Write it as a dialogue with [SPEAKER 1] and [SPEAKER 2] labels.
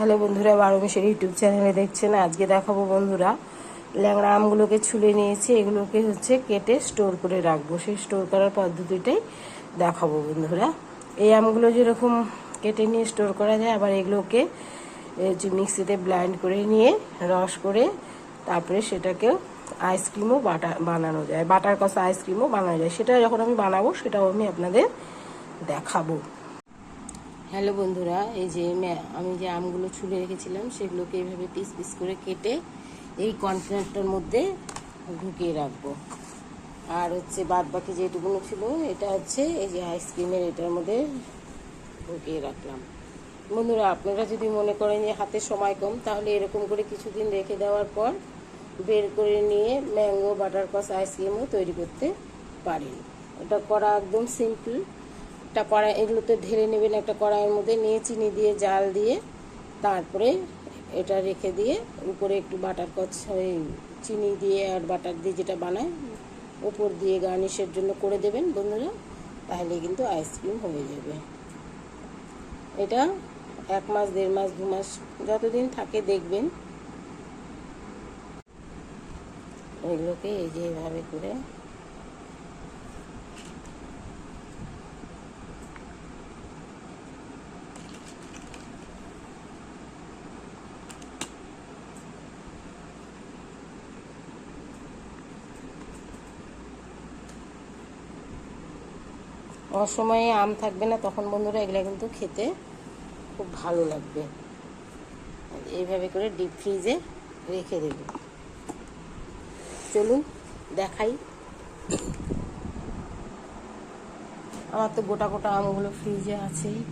[SPEAKER 1] Hello বন্ধুরা বারো মেশের ইউটিউব চ্যানেলে দেখছেন, আজকে দেখাবো বন্ধুরা, ল্যাংড়া আমগুলোকে ছুলে নিয়েছি, এগুলোকে হচ্ছে কেটে স্টোর করে রাখব। সেই স্টোর করার পদ্ধতিটাই দেখাবো বন্ধুরা। এই আমগুলো যেরকম কেটে নিয়ে স্টোর করা যায়, আবার এগুলোকে মিক্সিতে ব্লাইন্ড করে নিয়ে রস করে তারপরে সেটাকে আইসক্রিমও বাটা, বানানো যায়, বাটার কষা আইসক্রিমও বানানো যায়। সেটা যখন আমি বানাবো, সেটাও আমি আপনাদের দেখাবো। হ্যালো বন্ধুরা, এই যে আমি যে আমগুলো ছুলে রেখেছিলাম, সেগুলোকে এইভাবে পিস পিস করে কেটে এই কন্টেনারটার মধ্যে ঢুকিয়ে রাখব। আর হচ্ছে বাদ বাকি যেটুকুনো ছিল, এটা হচ্ছে এই যে আইসক্রিমের এটার মধ্যে ঢুকিয়ে রাখলাম। বন্ধুরা, আপনারা যদি মনে করেন যে হাতে সময় কম, তাহলে এরকম করে কিছুদিন রেখে দেওয়ার পর বের করে নিয়ে ম্যাঙ্গো বাটার কস আইসক্রিমও তৈরি করতে পারেন। এটা করা একদম সিম্পল একটা কড়াই, এগুলোতে ঢেলে নেবেন একটা কড়াইয়ের মধ্যে, নিয়ে চিনি দিয়ে, জাল দিয়ে তারপরে এটা রেখে দিয়ে উপরে একটু বাটার কচ, ওই চিনি দিয়ে আর বাটার দিয়ে যেটা বানায় উপর দিয়ে গার্নিশের জন্য করে দেবেন বন্ধুরা, তাহলে কিন্তু আইসক্রিম হয়ে যাবে। এটা এক মাস, দেড় মাস, দু মাস যতদিন থাকে দেখবেন। এগুলোকে এই যে এভাবে করে অসময়ে আম থাকবে না, তখন বন্ধুরা এগুলো কিন্তু খেতে খুব ভালো লাগবে। এইভাবে করে ডিপ ফ্রিজে রেখে দেব। চলুন, দেখাই। আমার তো গোটা গোটা আমগুলো ফ্রিজে আছেই।